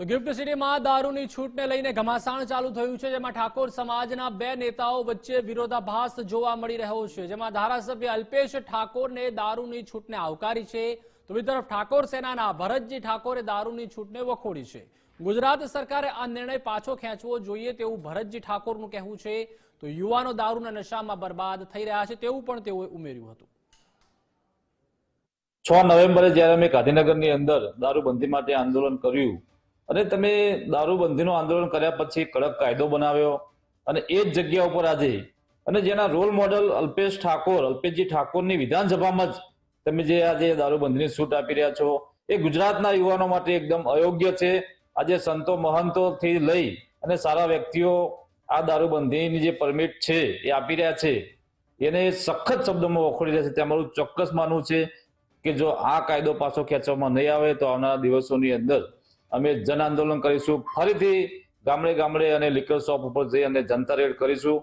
તો ગિફ્ટ સિટીમાં દારૂની છૂટને લઈને ઘમાસાણ ચાલુ થયું છે, જેમાં ઠાકોર સમાજના બે નેતાઓ વચ્ચે વિરોધાભાસ જોવા મળી રહ્યો છે. જેમાં ધારાસભ્ય અલ્પેશ ઠાકોરને દારૂની છૂટને આવકારી છે. તો બીજી તરફ ઠાકોર સેનાના ભરતજી ઠાકોરે દારૂની છૂટને વખોડી છે. ગુજરાત સરકારે આ નિર્ણય પાછો ખેંચવો જોઈએ તેવું ભરતજી ઠાકોરનું કહેવું છે. તો યુવાનો દારૂના નશામાં બરબાદ થઈ રહ્યા છે તેવું પણ તેઓએ ઉમેર્યું હતું. છ નવેમ્બરે જ્યારે અમે ગાંધીનગરની અંદર દારૂબંધી માટે આંદોલન કર્યું અને તમે દારૂબંધીનું આંદોલન કર્યા પછી કડક કાયદો બનાવ્યો અને એ જ જગ્યા ઉપર આજે અને જેના રોલ મોડલ અલ્પેશ ઠાકોર, અલ્પેશજી ઠાકોરની વિધાનસભામાં જ તમે જે આજે દારૂબંધીની છૂટ આપી રહ્યા છો, એ ગુજરાતના યુવાનો માટે એકદમ અયોગ્ય છે. આજે સંતો મહંતોથી લઈ અને સારા વ્યક્તિઓ આ દારૂબંધીની જે પરમિટ છે એ આપી રહ્યા છે, એને સખત શબ્દોમાં વખોડી રહ્યા છે. તે અમારું ચોક્કસ માનવું છે કે જો આ કાયદો પાછો ખેંચવામાં નહીં આવે તો આવનારા દિવસોની અંદર અમે જન આંદોલન કરીશું. ફરીથી ગામડે ગામડે અને લિકર શોપ ઉપર જઈ અને જનતા રેડ કરીશું.